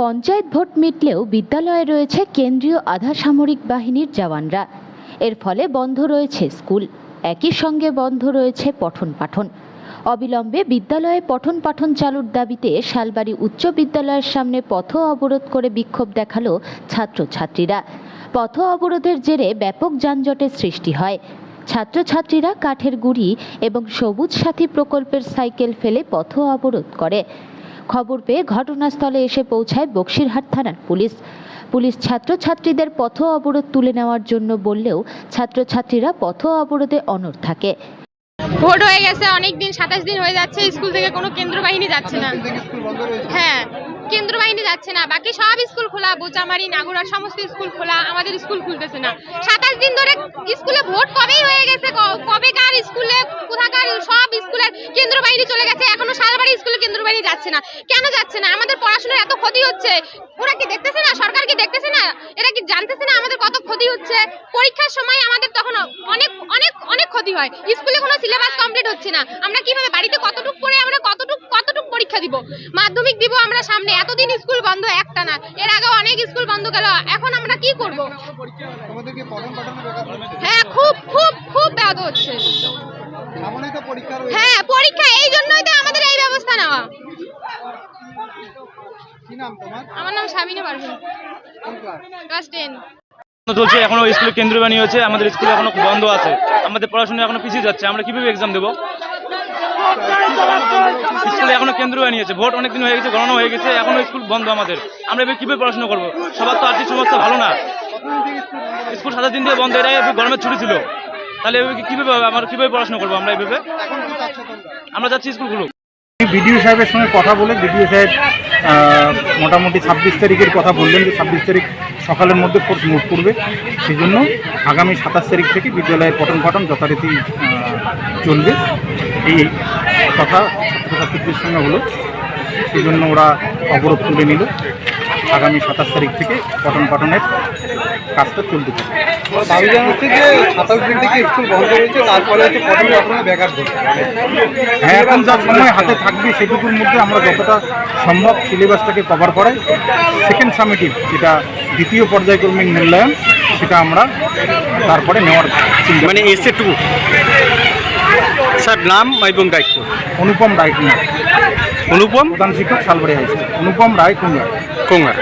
Panchayat vote মিটলেও বিদ্যালয়ে রয়েছে কেন্দ্রীয় আধা সামরিক বাহিনীর জওয়ানরা। এর ফলে বন্ধ রয়েছে স্কুল। একই সঙ্গে বন্ধ রয়েছে পঠন পাঠন। অবিলম্বে বিদ্যালয়ে পঠন পাঠন চালুর দাবিতে শালবাড়ি উচ্চ বিদ্যালয়ের সামনে পথ অবরোধ করে বিক্ষোভ দেখাল ছাত্রছাত্রীরা। পথ অবরোধের জেরে ব্যাপক যানজটের সৃষ্টি হয়। ছাত্রছাত্রীরা কাঠের গুঁড়ি এবং সবুজ সাথী প্রকল্পের সাইকেল ফেলে পথ অবরোধ করে। খবর পেয়ে ঘটনাস্থলে এসে পৌঁছায় বক্সিরহাট থানার পুলিশ। পুলিশ ছাত্রছাত্রীদের পথ অবরোধ তুলে নেওয়ার জন্য বললেও ছাত্রছাত্রীরা পথ অবরোধে অনড় থাকে। ভোট হয়ে গেছে অনেক দিন সাতাশ দিন হয়ে যাচ্ছে, স্কুল থেকে কোনো কেন্দ্র বাহিনী যাচ্ছে না। হ্যাঁ কেন্দ্র বাহিনী যাচ্ছে না, বাকি সব স্কুল খোলা, বোচামারি নাগুরার সমস্ত স্কুল খোলা, আমাদের স্কুল খুলতেছে না। সাতাশ দিন ধরে স্কুলে ভোট কবেই হয়ে গেছে, ক- কবেকার স্কুলে, কোথাকার সব স্কুলের কেন্দ্র বাহিনী চলে গেছে। কেন্দ্র যাচ্ছে না। কেন যাচ্ছে না? আমাদের পড়াশোনার এত ক্ষতি হচ্ছে। ওরা কি দেখতেছে না? সরকার কি দেখতেছে না? এরা কি জানতেছে না আমাদের কত ক্ষতি হচ্ছে? পরীক্ষার সময় আমাদের তখন অনেক অনেক অনেক ক্ষতি হয়। স্কুলে কোনো সিলেবাস কমপ্লিট হচ্ছে না। আমরা কীভাবে বাড়িতে কতটুক পড়ে আমরা কতটুক কতটুক পরীক্ষা দিব? মাধ্যমিক দিব আমরা সামনে। এতদিন স্কুল বন্ধ একটা না। এর আগে অনেক স্কুল বন্ধ গেল। এখন আমরা কি করব? হ্যাঁ খুব খুব খুব ব্যাহত হচ্ছে। হ্যাঁ পরীক্ষা এই জন্যই তো আমাদের এই ব্যবস্থা নেওয়া কি নাম তোমার? আমার নাম Sabina Parvin. Class class ten বন্ধ চলছে এখনও স্কুলে কেন্দ্র বানিয়ে হচ্ছে আমাদের স্কুল এখনও বন্ধ আছে। আমাদের পড়াশোনা এখনও পিছিয়ে যাচ্ছে আমরা কীভাবে এক্সাম দেবো? স্কুলে এখনও কেন্দ্র বানিয়েছে ভোট অনেক দিন হয়ে গেছে গণনা হয়ে গেছে এখনও স্কুল বন্ধ আমাদের। আমরা এবার কীভাবে পড়াশোনা করব? সবার তো আর্থিক সমস্যা ভালো না। স্কুল সাত দিন দিয়ে বন্ধ এটা গরমের ছুটি ছিল। তাহলে এভাবে কীভাবে আমরা কীভাবে পড়াশোনা করব আমরা এভাবে? আমরা যাচ্ছি স্কুলগুলো বিডিও সাহেবের সঙ্গে কথা বলে বিডিও সাহেব মোটামুটি ছাব্বিশ তারিখের কথা বললেন যে ছাব্বিশ তারিখ সকালের মধ্যে কোর্স মুভ করবে সেই জন্য আগামী সাতাশ তারিখ থেকে বিদ্যালয়ের পঠন পাঠন যথারীতি চলবে। এই কথা ছাত্রছাত্রীদের সঙ্গে হলো। সেই জন্য ওরা অবরোধ তুলে নিল। আগামী সাতাশ তারিখ থেকে পঠন পাঠনের কাজটা চলতে থাকবে দাবি জানাচ্ছে যে সাতাশ দিন থেকে স্কুল বন্ধ রয়েছে তারপরে হচ্ছে পঠন পাঠনে ব্যাঘাত ঘটছে। হ্যাঁ এখন যা সময় হাতে থাকবে সেটুকুর মধ্যে আমরা যতটা সম্ভব সিলেবাসটাকে কভার করাই। সেকেন্ড সামিটিভ যেটা দ্বিতীয় পর্যায়ক্রমিক মূল্যায়ন সেটা আমরা তারপরে নেওয়ার চিন্তা মানে এসে টু। স্যার নাম এবং দায়িত্ব? অনুপম রায় কুমার অনুপম? প্রধান শিক্ষক শালবাড়ি হাই স্কুল। অনুপম রায় কুমার। কোঙ্গার